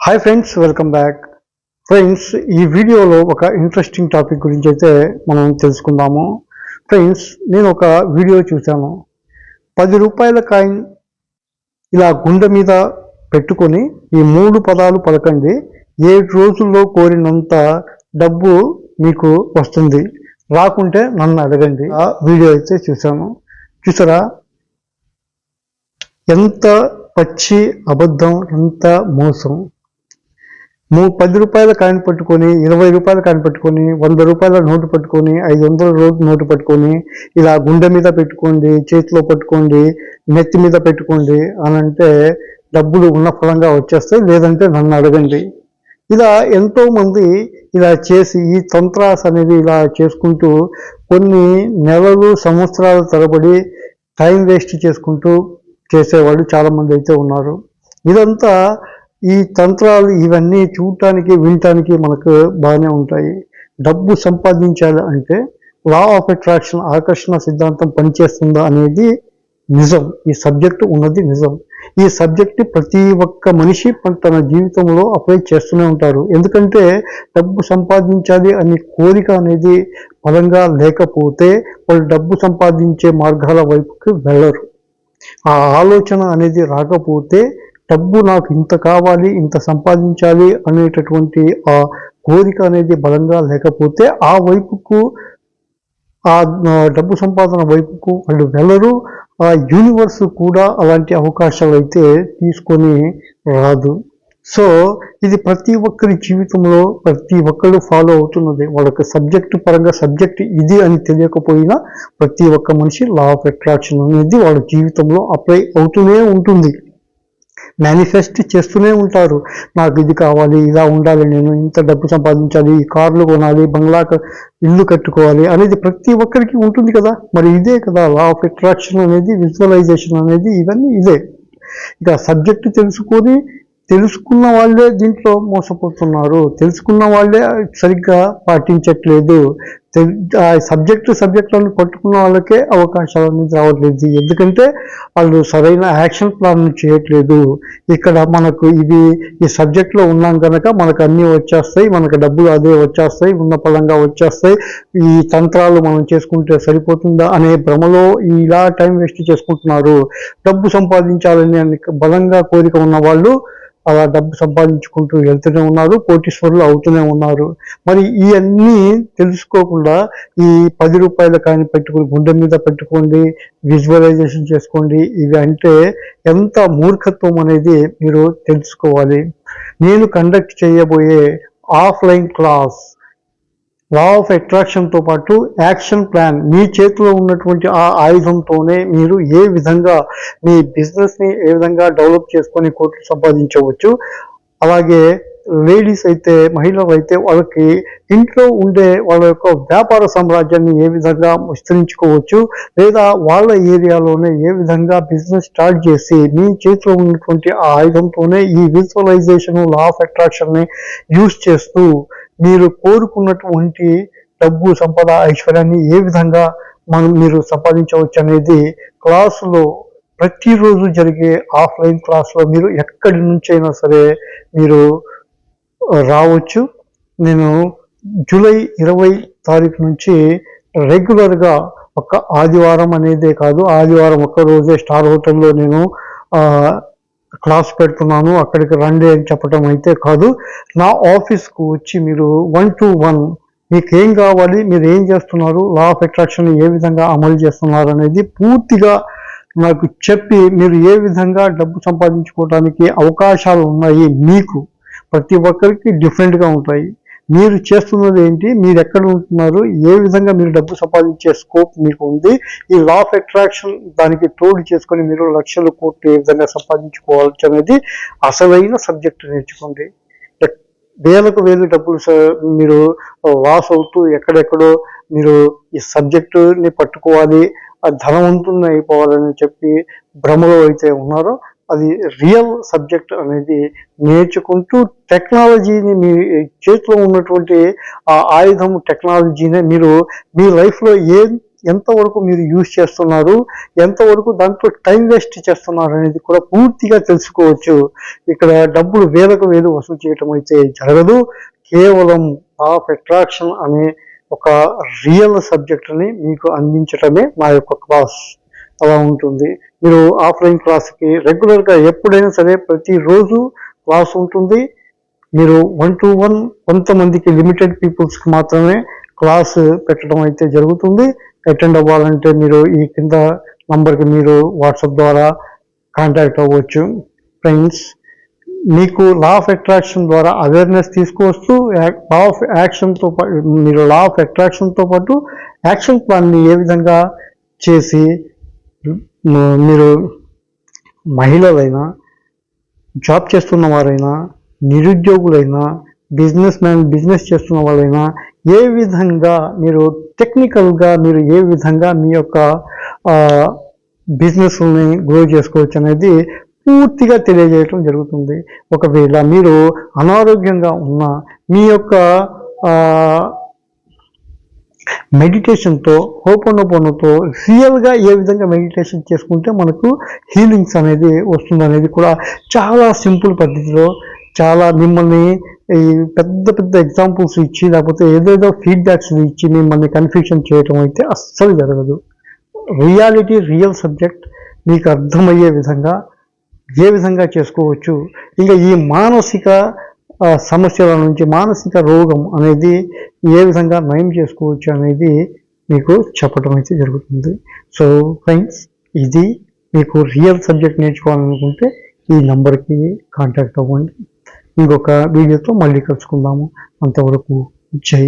Hi friends welcome back friends ఈ వీడియోలో ఒక ఇంట్రెస్టింగ్ టాపిక్ గురించి అయితే మనం తెలుసుకుందాము. ఫ్రెండ్స్ నేను ఒక వీడియో చూశాను. పది రూపాయల కాయిన్ ఇలా గుండె మీద పెట్టుకొని ఈ మూడు పదాలు పలకండి. ఏడు రోజుల్లో కోరినంత డబ్బు మీకు వస్తుంది. రాకుంటే నన్ను అడగండి. ఆ వీడియో అయితే చూశాను. చూసారా? ఎంత పచ్చి అబద్ధం ఎంత మోసం. మూ పది రూపాయల కాయిన్ పట్టుకొని ఇరవై రూపాయల కాయిన్ పట్టుకొని వంద రూపాయల నోటు పట్టుకొని ఐదు వందల రోజు నోటు పట్టుకొని ఇలా గుండె మీద పెట్టుకోండి చేతిలో పట్టుకోండి నెత్తి మీద పెట్టుకోండి అని అంటే డబ్బులు ఉన్న ఫలంగా వచ్చేస్తాయి లేదంటే నన్ను అడగండి. ఇలా ఎంతోమంది ఇలా చేసి ఈ తంత్రాస్ అనేది ఇలా చేసుకుంటూ కొన్ని నెలలు సంవత్సరాల తరబడి టైం వేస్ట్ చేసుకుంటూ చేసేవాళ్ళు చాలామంది అయితే ఉన్నారు. ఇదంతా ఈ తంత్రాలు ఇవన్నీ చూడటానికి వినటానికి మనకు బాగానే ఉంటాయి. డబ్బు సంపాదించాలి అంటే లా ఆఫ్ అట్రాక్షన్ ఆకర్షణ సిద్ధాంతం పనిచేస్తుందా అనేది నిజం. ఈ సబ్జెక్ట్ ఉన్నది నిజం. ఈ సబ్జెక్ట్ ప్రతి ఒక్క మనిషి తన జీవితంలో అప్లై చేస్తూనే ఉంటారు. ఎందుకంటే డబ్బు సంపాదించాలి అనే కోరిక అనేది బలంగా లేకపోతే వాళ్ళు డబ్బు సంపాదించే మార్గాల వైపుకి వెళ్ళరు. ఆ ఆలోచన అనేది రాకపోతే డబ్బు నాకు ఇంత కావాలి ఇంత సంపాదించాలి అనేటటువంటి ఆ కోరిక అనేది బలంగా లేకపోతే ఆ వైపుకు ఆ డబ్బు సంపాదన వైపుకు వాళ్ళు వెళ్ళరు. ఆ యూనివర్స్ కూడా అలాంటి అవకాశాలు అయితే తీసుకొని రాదు. సో ఇది ప్రతి ఒక్కరి జీవితంలో ప్రతి ఒక్కరు ఫాలో అవుతున్నది. వాళ్ళకి సబ్జెక్టు పరంగా సబ్జెక్ట్ ఇది అని తెలియకపోయినా ప్రతి ఒక్క మనిషి లా ఆఫ్ అట్రాక్షన్ అనేది వాళ్ళ జీవితంలో అప్లై అవుతూనే ఉంటుంది. మేనిఫెస్ట్ చేస్తూనే ఉంటారు. నాకు ఇది కావాలి ఇలా ఉండాలి నేను ఇంత డబ్బు సంపాదించాలి ఈ కార్లు కొనాలి బంగ్లా ఇల్లు కట్టుకోవాలి అనేది ప్రతి ఒక్కరికి ఉంటుంది కదా. మరి ఇదే కదా లా ఆఫ్ అట్రాక్షన్ అనేది విజువలైజేషన్ అనేది ఇవన్నీ ఇదే. ఇక సబ్జెక్ట్ తెలుసుకొని తెలుసుకున్న వాళ్ళే దీంట్లో మోసపోతున్నారు. తెలుసుకున్న వాళ్ళే సరిగ్గా పాటించట్లేదు. ఆ సబ్జెక్టు సబ్జెక్టులను పట్టుకున్న వాళ్ళకే అవకాశాలు అనేది రావట్లేదు ఎందుకంటే వాళ్ళు సరైన యాక్షన్ ప్లాన్ చేయట్లేదు. ఇక్కడ మనకు ఇది ఈ సబ్జెక్ట్లో ఉన్నాం కనుక మనకు అన్నీ వచ్చేస్తాయి మనకు డబ్బులు అదే వచ్చేస్తాయి ఉన్న పలంగా వచ్చేస్తాయి. ఈ తంత్రాలు మనం చేసుకుంటే సరిపోతుందా అనే భ్రమలో ఇలా టైం వేస్ట్ చేసుకుంటున్నారు. డబ్బు సంపాదించాలని బలంగా కోరిక ఉన్న వాళ్ళు అలా డబ్బు సంపాదించుకుంటూ వెళ్తూనే ఉన్నారు కోటీశ్వరులు అవుతూనే ఉన్నారు. మరి ఇవన్నీ తెలుసుకోకుండా ఈ పది రూపాయల కానీ పెట్టుకుని గుండె మీద పెట్టుకోండి విజువలైజేషన్ చేసుకోండి ఇవి అంటే ఎంత మూర్ఖత్వం అనేది మీరు తెలుసుకోవాలి. నేను కండక్ట్ చేయబోయే ఆఫ్లైన్ క్లాస్ లా ఆఫ్ అట్రాక్షన్తో పాటు యాక్షన్ ప్లాన్ మీ చేతిలో ఉన్నటువంటి ఆ ఆయుధంతోనే మీరు ఏ విధంగా మీ బిజినెస్ని ఏ విధంగా డెవలప్ చేసుకొని కోట్లు సంపాదించవచ్చు. అలాగే లేడీస్ అయితే మహిళలు అయితే వాళ్ళకి ఇంట్లో ఉండే వాళ్ళ యొక్క వ్యాపార సామ్రాజ్యాన్ని ఏ విధంగా విస్తరించుకోవచ్చు లేదా వాళ్ళ ఏరియాలోనే ఏ విధంగా బిజినెస్ స్టార్ట్ చేసి మీ చేతిలో ఉన్నటువంటి ఆ ఆయుధంతోనే ఈ విజువలైజేషన్ లా ఆఫ్ అట్రాక్షన్ని యూజ్ చేస్తూ మీరు కోరుకున్నటువంటి డబ్బు సంపద ఐశ్వర్యాన్ని ఏ విధంగా మనం మీరు సంపాదించవచ్చు అనేది క్లాసులో ప్రతిరోజు జరిగే ఆఫ్లైన్ క్లాస్లో మీరు ఎక్కడి నుంచి అయినా సరే మీరు రావచ్చు. నేను జూలై ఇరవై తారీఖు నుంచి రెగ్యులర్గా ఒక ఆదివారం అనేదే కాదు ఆదివారం ఒక్క రోజే స్టార్ హోటల్లో నేను క్లాస్ పెడుతున్నాను అక్కడికి రండి అని చెప్పడం అయితే కాదు. నా ఆఫీస్కు వచ్చి మీరు వన్ టు వన్ మీకు ఏం కావాలి మీరు ఏం చేస్తున్నారు లా ఆఫ్ అట్రాక్షన్ ఏ విధంగా అమలు చేస్తున్నారు అనేది పూర్తిగా నాకు చెప్పి మీరు ఏ విధంగా డబ్బు సంపాదించుకోవడానికి అవకాశాలు ఉన్నాయి మీకు ప్రతి ఒక్కరికి డిఫరెంట్గా ఉంటాయి. మీరు చేస్తున్నది ఏంటి? మీరు ఎక్కడ ఉంటున్నారు? ఏ విధంగా మీరు డబ్బు సంపాదించే స్కోప్ మీకు ఉంది? ఈ లా ఆఫ్ అట్రాక్షన్ దానికి తోడు చేసుకొని మీరు లక్షలు కోట్లు ఏ విధంగా సంపాదించుకోవచ్చు అనేది అసలైన సబ్జెక్ట్ నేర్చుకోండి. వేలకు వేలు డబ్బులు మీరు లాస్ అవుతూ ఎక్కడెక్కడో మీరు ఈ సబ్జెక్టుని పట్టుకోవాలి ఆ అయిపోవాలని చెప్పి భ్రమలో అయితే ఉన్నారో అది రియల్ సబ్జెక్ట్ అనేది నేర్చుకుంటూ టెక్నాలజీని మీ చేతిలో ఉన్నటువంటి ఆ ఆయుధం టెక్నాలజీనే మీరు మీ లైఫ్లో ఏ ఎంతవరకు మీరు యూజ్ చేస్తున్నారు ఎంతవరకు దాంట్లో టైం వేస్ట్ చేస్తున్నారు అనేది కూడా పూర్తిగా తెలుసుకోవచ్చు. ఇక్కడ డబ్బులు వేలకు వేలు వసూలు చేయటం అయితే జరగదు. కేవలం ఆఫ్ అట్రాక్షన్ అనే ఒక రియల్ సబ్జెక్ట్ని మీకు అందించటమే నా యొక్క క్లాస్ అలా ఉంటుంది. మీరు ఆఫ్లైన్ క్లాస్కి రెగ్యులర్గా ఎప్పుడైనా సరే ప్రతిరోజు క్లాస్ ఉంటుంది. మీరు వన్ టు వన్ కొంతమందికి లిమిటెడ్ పీపుల్స్కి మాత్రమే క్లాస్ పెట్టడం అయితే జరుగుతుంది. అటెండ్ అవ్వాలంటే మీరు ఈ కింద నంబర్కి మీరు వాట్సాప్ ద్వారా కాంటాక్ట్ అవ్వచ్చు ఫ్రెండ్స్. మీకు లా ఆఫ్ అట్రాక్షన్ ద్వారా అవేర్నెస్ తీసుకువస్తూ లా ఆఫ్ యాక్షన్తో మీరు లా ఆఫ్ అట్రాక్షన్తో పాటు యాక్షన్ ప్లాన్ని ఏ విధంగా చేసి మీరు మహిళలైనా జాబ్ చేస్తున్న వారైనా నిరుద్యోగులైనా బిజినెస్ మ్యాన్ బిజినెస్ చేస్తున్న వాళ్ళైనా ఏ విధంగా మీరు టెక్నికల్గా మీరు ఏ విధంగా మీ యొక్క బిజినెస్ని గ్రో చేసుకోవచ్చు అనేది పూర్తిగా తెలియజేయటం జరుగుతుంది. ఒకవేళ మీరు అనారోగ్యంగా ఉన్న మీ యొక్క మెడిటేషన్తో హోపనోపనతో రియల్గా ఏ విధంగా మెడిటేషన్ చేసుకుంటే మనకు హీలింగ్స్ అనేది వస్తుందనేది కూడా చాలా సింపుల్ పద్ధతిలో చాలా మిమ్మల్ని ఈ పెద్ద పెద్ద ఎగ్జాంపుల్స్ ఇచ్చి లేకపోతే ఏదేదో ఫీడ్బ్యాక్స్ ఇచ్చి మిమ్మల్ని కన్ఫ్యూషన్ చేయటం అయితే అస్సలు జరగదు. రియాలిటీ రియల్ సబ్జెక్ట్ మీకు అర్థమయ్యే విధంగా ఏ విధంగా చేసుకోవచ్చు. ఇంకా ఈ మానసిక సమస్యల నుంచి మానసిక రోగం అనేది ఏ విధంగా నయం చేసుకోవచ్చు అనేది మీకు చెప్పడం అయితే జరుగుతుంది. సో ఫ్రెండ్స్ ఇది మీకు రియల్ సబ్జెక్ట్ నేర్చుకోవాలనుకుంటే ఈ నంబర్కి కాంటాక్ట్ అవ్వండి. ఇంకొక వీడియోతో మళ్ళీ కలుసుకుందాము. అంతవరకు జై